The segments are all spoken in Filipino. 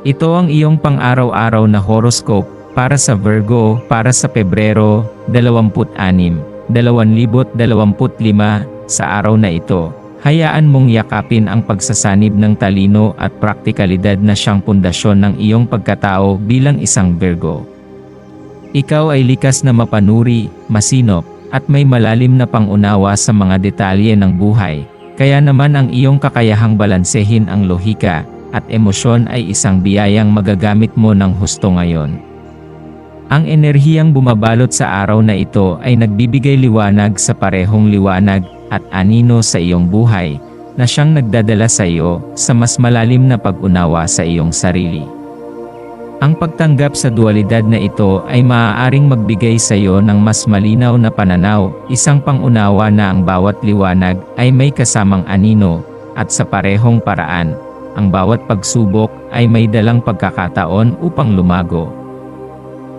Ito ang iyong pang-araw-araw na horoscope para sa Virgo para sa Pebrero 26, 2025 sa araw na ito. Hayaan mong yakapin ang pagsasanib ng talino at praktikalidad na siyang pundasyon ng iyong pagkatao bilang isang Virgo. Ikaw ay likas na mapanuri, masinop, at may malalim na pangunawa sa mga detalye ng buhay, kaya naman ang iyong kakayahang balansehin ang lohika, at emosyon ay isang biyayang magagamit mo ng husto ngayon. Ang enerhiyang bumabalot sa araw na ito ay nagbibigay liwanag sa parehong liwanag at anino sa iyong buhay, na siyang nagdadala sa iyo sa mas malalim na pag-unawa sa iyong sarili. Ang pagtanggap sa dualidad na ito ay maaaring magbigay sa iyo ng mas malinaw na pananaw, isang pangunawa na ang bawat liwanag ay may kasamang anino, at sa parehong paraan, ang bawat pagsubok ay may dalang pagkakataon upang lumago.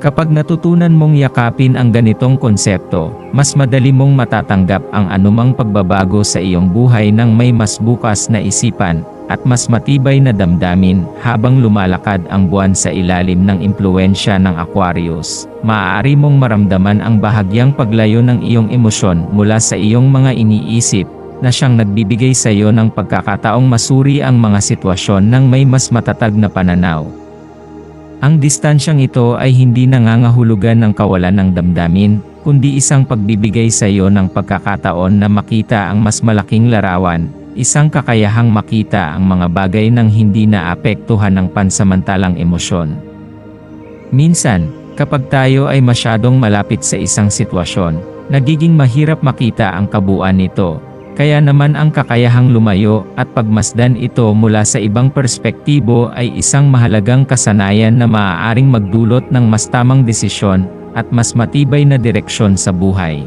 Kapag natutunan mong yakapin ang ganitong konsepto, mas madali mong matatanggap ang anumang pagbabago sa iyong buhay ng may mas bukas na isipan, at mas matibay na damdamin habang lumalakad ang buwan sa ilalim ng impluensya ng Aquarius. Maaari mong maramdaman ang bahagyang paglayo ng iyong emosyon mula sa iyong mga iniisip, na siyang nagbibigay sa iyo ng pagkakataong masuri ang mga sitwasyon ng may mas matatag na pananaw. Ang distansyang ito ay hindi nangangahulugan ng kawalan ng damdamin, kundi isang pagbibigay sa iyo ng pagkakataon na makita ang mas malaking larawan, isang kakayahang makita ang mga bagay ng hindi naapektuhan ng pansamantalang emosyon. Minsan, kapag tayo ay masyadong malapit sa isang sitwasyon, nagiging mahirap makita ang kabuuan nito, kaya naman ang kakayahang lumayo at pagmasdan ito mula sa ibang perspektibo ay isang mahalagang kasanayan na maaaring magdulot ng mas tamang desisyon at mas matibay na direksyon sa buhay.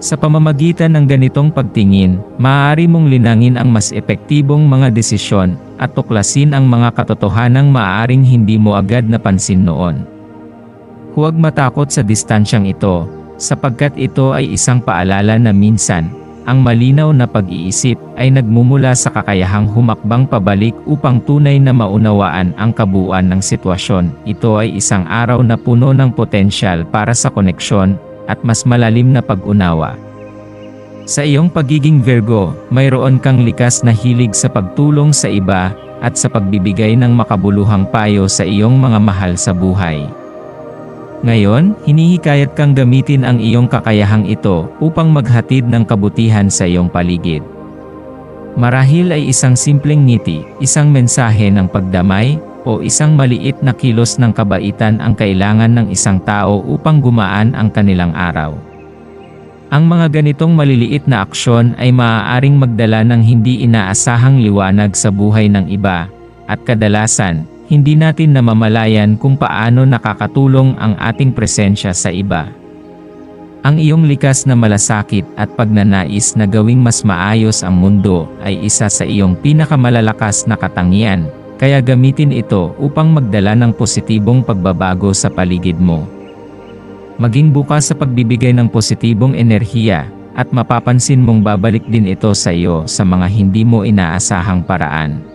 Sa pamamagitan ng ganitong pagtingin, maaari mong linangin ang mas epektibong mga desisyon at tuklasin ang mga katotohanang maaaring hindi mo agad napansin noon. Huwag matakot sa distansyang ito, sapagkat ito ay isang paalala na minsan, ang malinaw na pag-iisip ay nagmumula sa kakayahang humakbang pabalik upang tunay na maunawaan ang kabuuan ng sitwasyon. Ito ay isang araw na puno ng potensyal para sa koneksyon at mas malalim na pag-unawa. Sa iyong pagiging Virgo, mayroon kang likas na hilig sa pagtulong sa iba at sa pagbibigay ng makabuluhang payo sa iyong mga mahal sa buhay. Ngayon, hinihikayat kang gamitin ang iyong kakayahang ito upang maghatid ng kabutihan sa iyong paligid. Marahil ay isang simpleng ngiti, isang mensahe ng pagdamay, o isang maliit na kilos ng kabaitan ang kailangan ng isang tao upang gumaan ang kanilang araw. Ang mga ganitong maliliit na aksyon ay maaaring magdala ng hindi inaasahang liwanag sa buhay ng iba, at kadalasan, hindi natin namamalayan kung paano nakakatulong ang ating presensya sa iba. Ang iyong likas na malasakit at pagnanais na gawing mas maayos ang mundo ay isa sa iyong pinakamalalakas na katangian, kaya gamitin ito upang magdala ng positibong pagbabago sa paligid mo. Maging bukas sa pagbibigay ng positibong enerhiya, at mapapansin mong babalik din ito sa iyo sa mga hindi mo inaasahang paraan.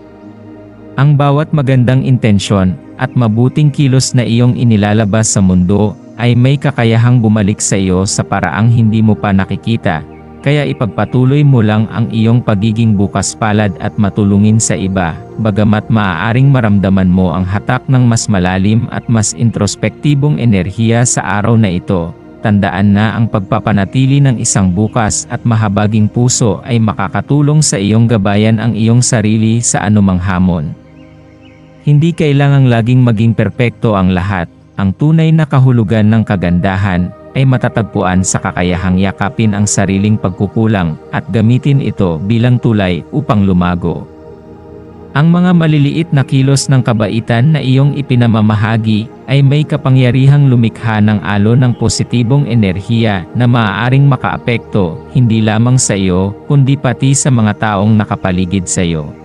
Ang bawat magandang intensyon at mabuting kilos na iyong inilalabas sa mundo ay may kakayahang bumalik sa iyo sa paraang hindi mo pa nakikita, kaya ipagpatuloy mo lang ang iyong pagiging bukas palad at matulungin sa iba, bagamat maaaring maramdaman mo ang hatak ng mas malalim at mas introspektibong enerhiya sa araw na ito. Tandaan na ang pagpapanatili ng isang bukas at mahabaging puso ay makakatulong sa iyong gabayan ang iyong sarili sa anumang hamon. Hindi kailangang laging maging perpekto ang lahat, ang tunay na kahulugan ng kagandahan ay matatagpuan sa kakayahang yakapin ang sariling pagkukulang at gamitin ito bilang tulay upang lumago. Ang mga maliliit na kilos ng kabaitan na iyong ipinamamahagi ay may kapangyarihang lumikha ng alon ng positibong enerhiya na maaaring makaapekto hindi lamang sa iyo kundi pati sa mga taong nakapaligid sa iyo.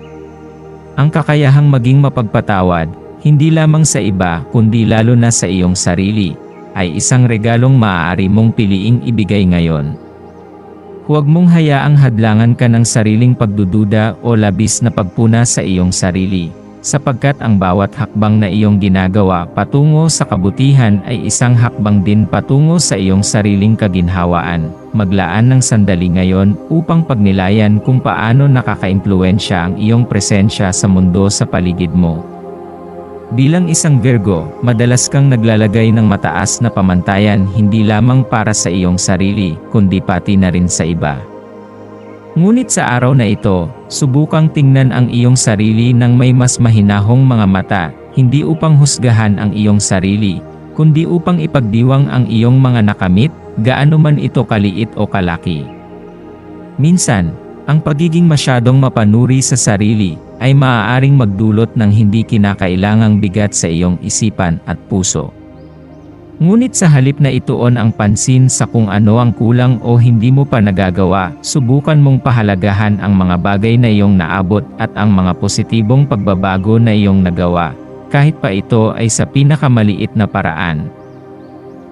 Ang kakayahang maging mapagpatawad, hindi lamang sa iba kundi lalo na sa iyong sarili, ay isang regalong maaari mong piliing ibigay ngayon. Huwag mong hayaang hadlangan ka ng sariling pagdududa o labis na pagpuna sa iyong sarili, sapagkat ang bawat hakbang na iyong ginagawa patungo sa kabutihan ay isang hakbang din patungo sa iyong sariling kaginhawaan. Maglaan ng sandali ngayon upang pagnilayan kung paano nakakaimpluensya ang iyong presensya sa mundo sa paligid mo. Bilang isang Virgo, madalas kang naglalagay ng mataas na pamantayan hindi lamang para sa iyong sarili, kundi pati na rin sa iba. Ngunit sa araw na ito, subukang tingnan ang iyong sarili ng may mas mahinahong mga mata, hindi upang husgahan ang iyong sarili, kundi upang ipagdiwang ang iyong mga nakamit, gaano man ito kaliit o kalaki. Minsan, ang pagiging masyadong mapanuri sa sarili, ay maaaring magdulot ng hindi kinakailangang bigat sa iyong isipan at puso. Ngunit sa halip na ituon ang pansin sa kung ano ang kulang o hindi mo pa nagagawa, subukan mong pahalagahan ang mga bagay na iyong naabot at ang mga positibong pagbabago na iyong nagawa, kahit pa ito ay sa pinakamaliit na paraan.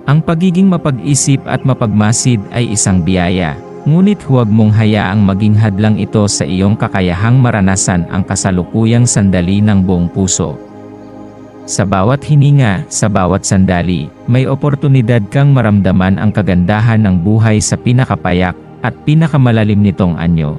Ang pagiging mapag-isip at mapagmasid ay isang biyaya, Ngunit huwag mong hayaang maging hadlang ito sa iyong kakayahang maranasan ang kasalukuyang sandali ng buong puso. Sa bawat hininga, sa bawat sandali, may oportunidad kang maramdaman ang kagandahan ng buhay sa pinakapayak at pinakamalalim nitong anyo.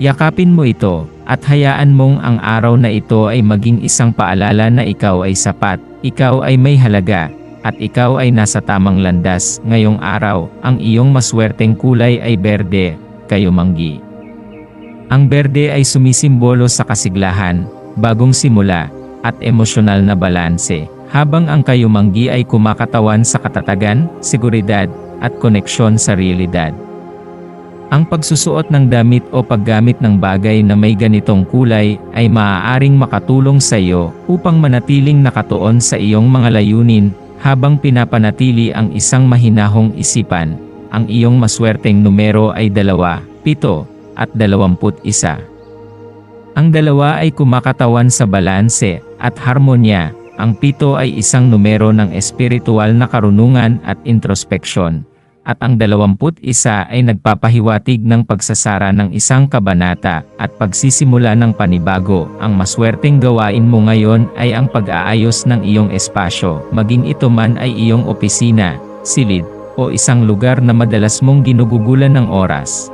Yakapin mo ito, at hayaan mong ang araw na ito ay maging isang paalala na ikaw ay sapat, ikaw ay may halaga, at ikaw ay nasa tamang landas, ngayong araw, ang iyong maswerteng kulay ay berde, kayumanggi. Ang berde ay sumisimbolo sa kasiglahan, bagong simula, at emosyonal na balanse, habang ang kayumanggi ay kumakatawan sa katatagan, seguridad, at koneksyon sa realidad. Ang pagsusuot ng damit o paggamit ng bagay na may ganitong kulay ay maaaring makatulong sa iyo upang manatiling nakatuon sa iyong mga layunin habang pinapanatili ang isang mahinahong isipan, ang iyong maswerteng numero ay dalawa, pito, at dalawamput isa. Ang dalawa ay kumakatawan sa balanse at harmonya, ang pito ay isang numero ng espiritual na karunungan at introspeksyon, at ang 21 ay nagpapahiwatig ng pagsasara ng isang kabanata at pagsisimula ng panibago. Ang maswerteng gawain mo ngayon ay ang pag-aayos ng iyong espasyo, maging ito man ay iyong opisina, silid, o isang lugar na madalas mong ginugugulan ng oras.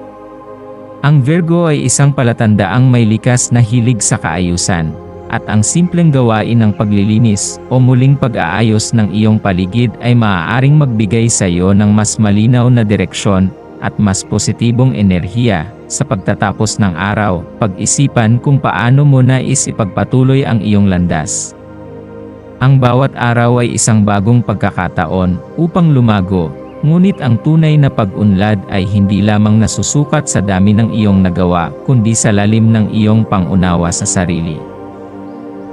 Ang Virgo ay isang palatandaang may likas na hilig sa kaayusan at ang simpleng gawain ng paglilinis o muling pag-aayos ng iyong paligid ay maaaring magbigay sa iyo ng mas malinaw na direksyon at mas positibong enerhiya sa pagtatapos ng araw, pag-isipan kung paano mo nais ipagpatuloy ang iyong landas. Ang bawat araw ay isang bagong pagkakataon upang lumago, ngunit ang tunay na pag-unlad ay hindi lamang nasusukat sa dami ng iyong nagawa, kundi sa lalim ng iyong pangunawa sa sarili.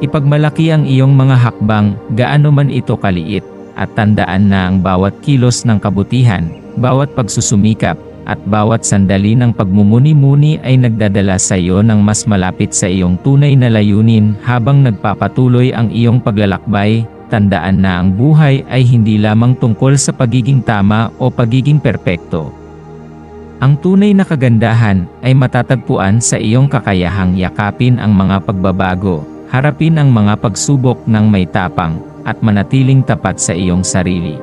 Ipagmalaki ang iyong mga hakbang, gaano man ito kaliit, at tandaan na ang bawat kilos ng kabutihan, bawat pagsusumikap, at bawat sandali ng pagmumuni-muni ay nagdadala sa iyo ng mas malapit sa iyong tunay na layunin habang nagpapatuloy ang iyong paglalakbay, tandaan na ang buhay ay hindi lamang tungkol sa pagiging tama o pagiging perpekto. Ang tunay na kagandahan ay matatagpuan sa iyong kakayahang yakapin ang mga pagbabago, Harapin ang mga pagsubok ng may tapang, at manatiling tapat sa iyong sarili.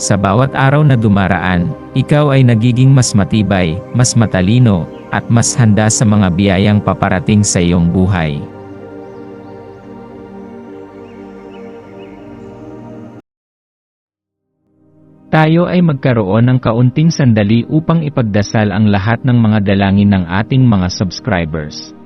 Sa bawat araw na dumaraan, ikaw ay nagiging mas matibay, mas matalino, at mas handa sa mga biyayang paparating sa iyong buhay. Tayo ay magkaroon ng kaunting sandali upang ipagdasal ang lahat ng mga dalangin ng ating mga subscribers